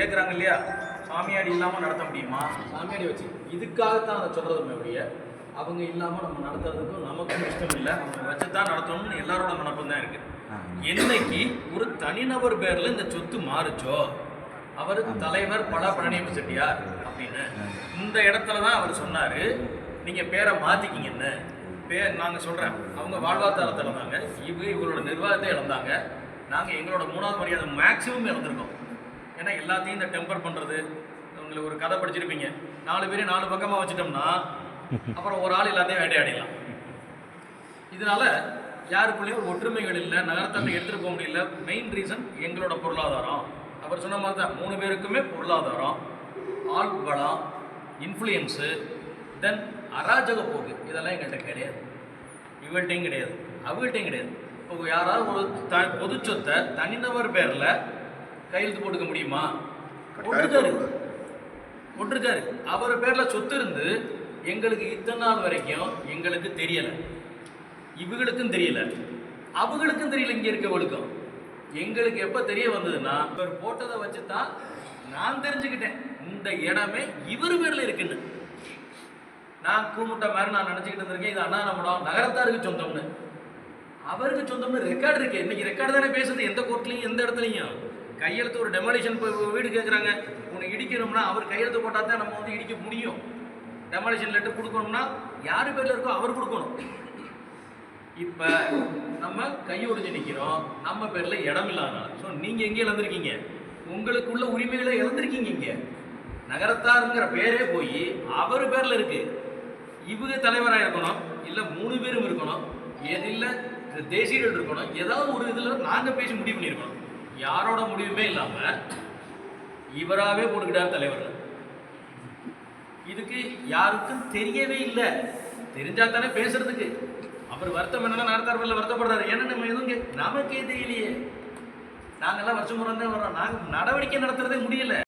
ஐயா சாமியாடி இல்லாமல் நடத்த முடியுமா? சாமியாடி வச்சு. இதுக்காகத்தான் அதை சொல்கிறதுமே ஒழிய அவங்க இல்லாமல் நம்ம நடத்துறதுக்கும் நமக்கும் இஷ்டம் இல்லை. அவங்க வச்சு தான் நடத்தணும்னு எல்லாரோட நினப்பும் தான் இருக்கு. என்னைக்கு ஒரு தனிநபர் பேர்ல இந்த சொத்து மாறுச்சோ அவர் தலைவர் பல பழனியப்ப செட்டியார் அப்படின்னு இந்த இடத்துல தான் அவர் சொன்னாரு. நீங்க பேரை மாத்திக்கிங்கன்னு. பேர் நாங்க சொல்றேன். அவங்க வாழ்வாதாரத்தை இழந்தாங்க இவங்க இவங்களோட நிர்வாகத்தை இழந்தாங்க. நாங்க எங்களோட மூணாவது மரியாதை மேக்சிமம் இழந்திருக்கோம். ஏன்னா எல்லாத்தையும் இந்த டெம்பர் பண்ணுறது உங்களுக்கு ஒரு கதை படிச்சிருப்பீங்க. நாலு பேரையும் நாலு பக்கமாக வச்சுட்டோம்னா அப்புறம் ஒரு ஆள் எல்லாத்தையும் வேட்டையாடிடலாம். இதனால யாருக்குள்ளேயும் ஒரு ஒற்றுமைகள் இல்லை நகரத்தை எடுத்துகிட்டு போக முடியல. மெயின் ரீசன் எங்களோட பொருளாதாரம். அவர் சொன்ன மாதிரி தான் மூணு பேருக்குமே பொருளாதாரம் ஆள் பலம் இன்ஃப்ளூயன்ஸு தென் அராஜக போக்கு. இதெல்லாம் எங்கள்கிட்ட கிடையாது. இவள்கிட்டையும் கிடையாது. அவங்கள்ட்டையும் கிடையாது. இப்போ யாராவது ஒரு த பொது சொத்தை தனிநபர் பேரில் கையெழுத்து போட்டுக்க முடியுமா? போட்டிருக்காரு. போட்டிருக்காரு. அவர் பேரில் சொத்து இருந்து எங்களுக்கு இத்தனை நாள் வரைக்கும் எங்களுக்கு தெரியலை. இவங்களுக்கும் தெரியல. அவங்களுக்கும் தெரியல இங்கே இருக்கவங்களுக்கும் எங்களுக்கு எப்போ தெரிய வந்ததுன்னா இவர் போட்டதை வச்சு தான் நான் தெரிஞ்சுக்கிட்டேன். இந்த இடமே இவர் பேரில் இருக்குன்னு. நான் கூமுட்ட மாதிரி நான் நினச்சிக்கிட்டு இருந்திருக்கேன். இது அண்ணா நம்மடம் நகரத்தாருக்கு சொந்தம்னு. அவருக்கு சொந்தம்னு ரெக்கார்டு இருக்கு. இன்னைக்கு ரெக்கார்டு தானே பேசுது. எந்த கோர்ட்லையும் எந்த இடத்துலையும். கையெழுத்து ஒரு டெமாலிஷன் வீடு கேட்குறாங்க உன்னை இடிக்கணும்னா அவர் கையெழுத்து போட்டால் தான் நம்ம வந்து இடிக்க முடியும். டெமாலிஷன் லெட்டர் கொடுக்கணும்னா யார் பேரில் இருக்கோ அவர் கொடுக்கணும். இப்போ நம்ம கையொடிஞ்சு நிற்கிறோம் நம்ம பேரில் இடம் இல்லாதனால. ஸோ நீங்கள் எங்கே இழந்திருக்கீங்க? உங்களுக்குள்ள உரிமைகளை இழந்திருக்கீங்க இங்கே. நகரத்தாருங்கிற பேரே போய் அவர் பேரில் இருக்கு. இவங்க தலைவராக இருக்கணும். இல்லை மூணு பேரும் இருக்கணும். எதில் தேசியர்கள் இருக்கணும். ஏதாவது ஒரு இதில் நாங்கள் பேசி முடிவு பண்ணியிருக்கணும். யாரோட முடிவுமே இல்லாமல் இவராகவே போட்டுக்கிட்டார் தலைவர்கள். இதுக்கு யாருக்கும் தெரியவே இல்லை. தெரிஞ்சா தானே பேசுறதுக்கு. அவர் வருத்தம் என்னன்னா நடத்தார்பில் வருத்தப்படுறாரு. ஏன்னா நம்ம எதுவும் கே- நமக்கே தெரியலையே. நாங்கெல்லாம் வருஷம் முறை தான் வர்றோம். நாங்கள் நடவடிக்கை நடத்துறதே முடியல.